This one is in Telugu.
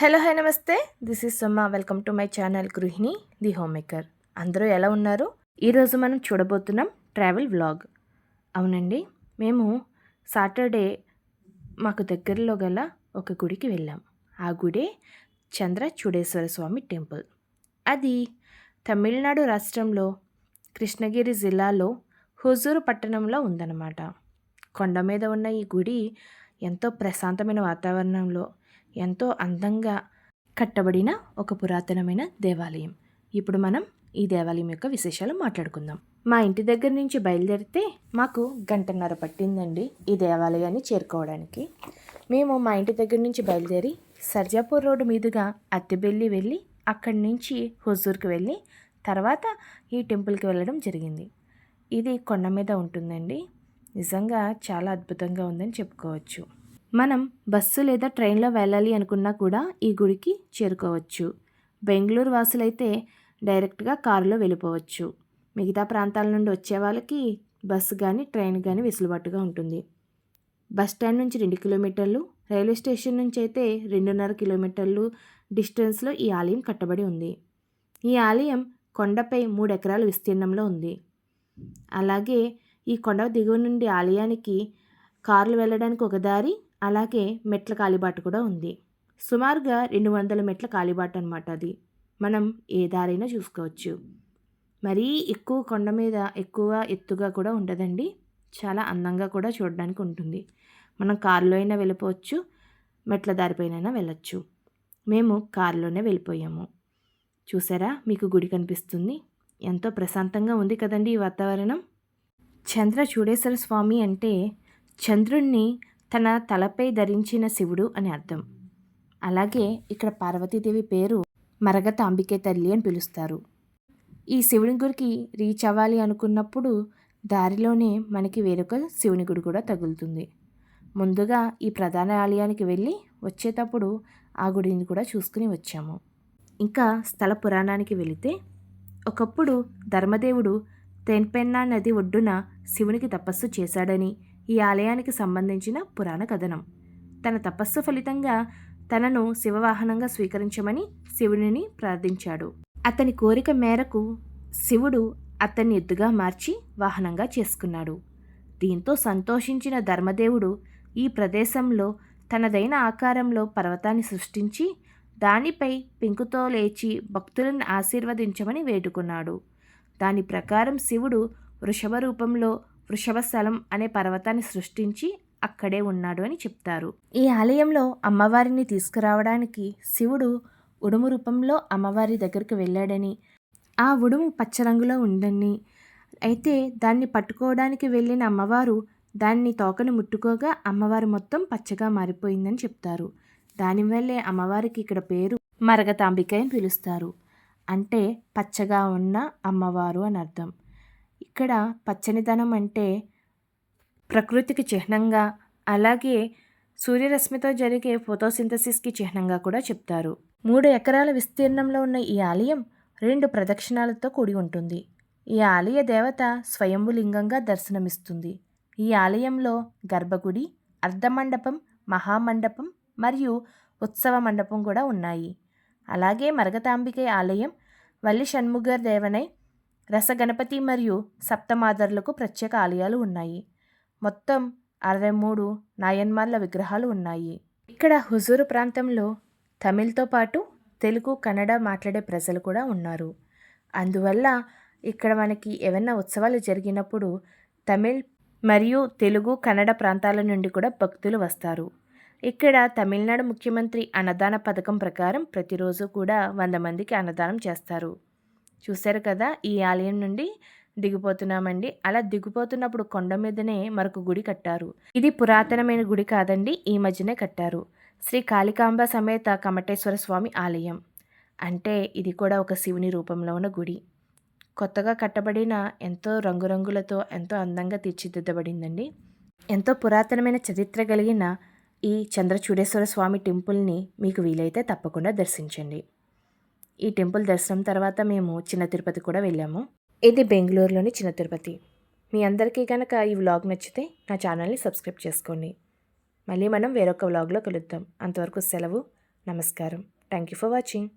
హలో హై నమస్తే. This is Suma welcome to my channel గృహిణి ది హోమ్ మేకర్ అందరూ ఎలా ఉన్నారు? ఈరోజు మనం చూడబోతున్నాం ట్రావెల్ వ్లాగ్ అవునండి మేము సాటర్డే మాకు దగ్గరలో గల ఒక గుడికి వెళ్ళాం. ఆ గుడి చంద్ర చూడేశ్వర స్వామి టెంపుల్. అది తమిళనాడు రాష్ట్రంలో కృష్ణగిరి జిల్లాలో హుజూరు పట్టణంలో ఉందన్నమాట. కొండ మీద ఉన్న ఈ గుడి ఎంతో ప్రశాంతమైన వాతావరణంలో ఎంతో అందంగా కట్టబడిన ఒక పురాతనమైన దేవాలయం. ఇప్పుడు మనం ఈ దేవాలయం యొక్క విశేషాలు మాట్లాడుకుందాం. మా ఇంటి దగ్గర నుంచి బయలుదేరితే మాకు గంటన్నర పట్టిందండి ఈ దేవాలయాన్ని చేరుకోవడానికి. మేము మా ఇంటి దగ్గర నుంచి బయలుదేరి సర్జాపూర్ రోడ్డు మీదుగా అత్తిబెల్లి వెళ్ళి అక్కడి నుంచి హుజూర్కి వెళ్ళి తర్వాత ఈ టెంపుల్కి వెళ్ళడం జరిగింది. ఇది కొండ మీద ఉంటుందండి. నిజంగా చాలా అద్భుతంగా ఉందని చెప్పుకోవచ్చు. మనం బస్సు లేదా ట్రైన్లో వెళ్ళాలి అనుకున్నా కూడా ఈ గుడికి చేరుకోవచ్చు. బెంగళూరు వాసులైతే డైరెక్ట్గా కారులో వెళ్ళిపోవచ్చు. మిగతా ప్రాంతాల నుండి వచ్చే వాళ్ళకి బస్సు కానీ ట్రైన్ కానీ వెసులుబాటుగా ఉంటుంది. బస్ స్టాండ్ నుంచి రెండు కిలోమీటర్లు రైల్వే స్టేషన్ నుంచి అయితే రెండున్నర కిలోమీటర్లు డిస్టెన్స్లో ఈ ఆలయం కట్టబడి ఉంది. ఈ ఆలయం కొండపై మూడు ఎకరాల విస్తీర్ణంలో ఉంది. అలాగే ఈ కొండ దిగువ నుండి ఆలయానికి కార్లు వెళ్ళడానికి ఒక దారి అలాగే మెట్ల కాలిబాట కూడా ఉంది. సుమారుగా రెండు వందల మెట్ల కాలిబాట అనమాట అది. మనం ఏ దారైనా చూసుకోవచ్చు. మరీ ఎక్కువ కొండ మీద ఎక్కువ ఎత్తుగా కూడా ఉండదండి. చాలా అందంగా కూడా చూడడానికి ఉంటుంది. మనం కారులో అయినా వెళ్ళిపోవచ్చు. మెట్ల దారిపైన వెళ్ళచ్చు. మేము కారులోనే వెళ్ళిపోయాము. చూసారా? మీకు గుడి కనిపిస్తుంది. ఎంతో ప్రశాంతంగా ఉంది కదండి ఈ వాతావరణం. చంద్ర చూడేశ్వర స్వామి అంటే చంద్రుణ్ణి తన తలపై ధరించిన శివుడు అని అర్థం. అలాగే ఇక్కడ పార్వతీదేవి పేరు మరగతాంబికే తల్లి అని పిలుస్తారు. ఈ శివుని గుడికి రీచ్ అవ్వాలి అనుకున్నప్పుడు దారిలోనే మనకి వేరొక శివుని గుడి కూడా తగులుతుంది. ముందుగా ఈ ప్రధాన ఆలయానికి వెళ్ళి వచ్చేటప్పుడు ఆ గుడిని కూడా చూసుకుని వచ్చాము. ఇంకా స్థల పురాణానికి వెళితే ఒకప్పుడు ధర్మదేవుడు తెన్పెన్నా నది ఒడ్డున శివునికి తపస్సు చేశాడని ఈ ఆలయానికి సంబంధించిన పురాణ కథనం. తన తపస్సు ఫలితంగా తనను శివవాహనంగా స్వీకరించమని శివుడిని ప్రార్థించాడు. అతని కోరిక మేరకు శివుడు అతన్ని ఎద్దుగా మార్చి వాహనంగా చేసుకున్నాడు. దీంతో సంతోషించిన ధర్మదేవుడు ఈ ప్రదేశంలో తనదైన ఆకారంలో పర్వతాన్ని సృష్టించి దానిపై పెంకుతో లేచి భక్తులను ఆశీర్వదించమని వేడుకున్నాడు. దాని ప్రకారం శివుడు వృషభ రూపంలో వృషభస్థలం అనే పర్వతాన్ని సృష్టించి అక్కడే ఉన్నాడు అని చెప్తారు. ఈ ఆలయంలో అమ్మవారిని తీసుకురావడానికి శివుడు ఉడుము రూపంలో అమ్మవారి దగ్గరికి వెళ్ళాడని ఆ ఉడుము పచ్చ రంగులో ఉందని అయితే దాన్ని పట్టుకోవడానికి వెళ్ళిన అమ్మవారు దాన్ని తోకను ముట్టుకోగా అమ్మవారు మొత్తం పచ్చగా మారిపోయిందని చెప్తారు. దానివల్లే అమ్మవారికి ఇక్కడ పేరు మరగతాంబిక అని పిలుస్తారు. అంటే పచ్చగా ఉన్న అమ్మవారు అని అర్థం. ఇక్కడ పచ్చనిదనం అంటే ప్రకృతికి చిహ్నంగా అలాగే సూర్యరశ్మితో జరిగే ఫోటోసింథసిస్కి చిహ్నంగా కూడా చెప్తారు. మూడు ఎకరాల విస్తీర్ణంలో ఉన్న ఈ ఆలయం రెండు ప్రదక్షిణాలతో కూడి ఉంటుంది. ఈ ఆలయ దేవత స్వయంభులింగంగా దర్శనమిస్తుంది. ఈ ఆలయంలో గర్భగుడి అర్ధమండపం మహామండపం మరియు ఉత్సవ మండపం కూడా ఉన్నాయి. అలాగే మరగతాంబికే ఆలయం వల్లి షణ్ముగర్ దేవనై రసగణపతి మరియు సప్తమాదర్లకు ప్రత్యేక ఆలయాలు ఉన్నాయి. మొత్తం అరవై మూడు నాయన్మార్ల విగ్రహాలు ఉన్నాయి. ఇక్కడ హుజూరు ప్రాంతంలో తమిళ్తో పాటు తెలుగు కన్నడ మాట్లాడే ప్రజలు కూడా ఉన్నారు. అందువల్ల ఇక్కడ మనకి ఏమైనా ఉత్సవాలు జరిగినప్పుడు తమిళ్ మరియు తెలుగు కన్నడ ప్రాంతాల నుండి కూడా భక్తులు వస్తారు. ఇక్కడ తమిళనాడు ముఖ్యమంత్రి అన్నదాన పథకం ప్రకారం ప్రతిరోజు కూడా వంద మందికి అన్నదానం చేస్తారు. చూశారు కదా ఈ ఆలయం నుండి దిగిపోతున్నామండి. అలా దిగిపోతున్నప్పుడు కొండ మీదనే మరొక గుడి కట్టారు. ఇది పురాతనమైన గుడి కాదండి ఈ మధ్యనే కట్టారు. శ్రీ కాళికాంబ సమేత కమటేశ్వర స్వామి ఆలయం. అంటే ఇది కూడా ఒక శివుని రూపంలో ఉన్న గుడి. కొత్తగా కట్టబడిన ఎంతో రంగురంగులతో ఎంతో అందంగా తీర్చిదిద్దబడిందండి. ఎంతో పురాతనమైన చరిత్ర కలిగిన ఈ చంద్రచూడేశ్వర స్వామి టెంపుల్ని మీకు వీలైతే తప్పకుండా దర్శించండి. ఈ టెంపుల్ దర్శనం తర్వాత మేము చిన్న తిరుపతి కూడా వెళ్ళాము. ఇది బెంగళూరులోని చిన్న తిరుపతి. మీ అందరికీ కనుక ఈ వ్లాగ్ నచ్చితే నా ఛానల్ని సబ్స్క్రైబ్ చేసుకోండి. మళ్ళీ మనం వేరొక వ్లాగ్లో కలుద్దాం. అంతవరకు సెలవు నమస్కారం. Thank you for watching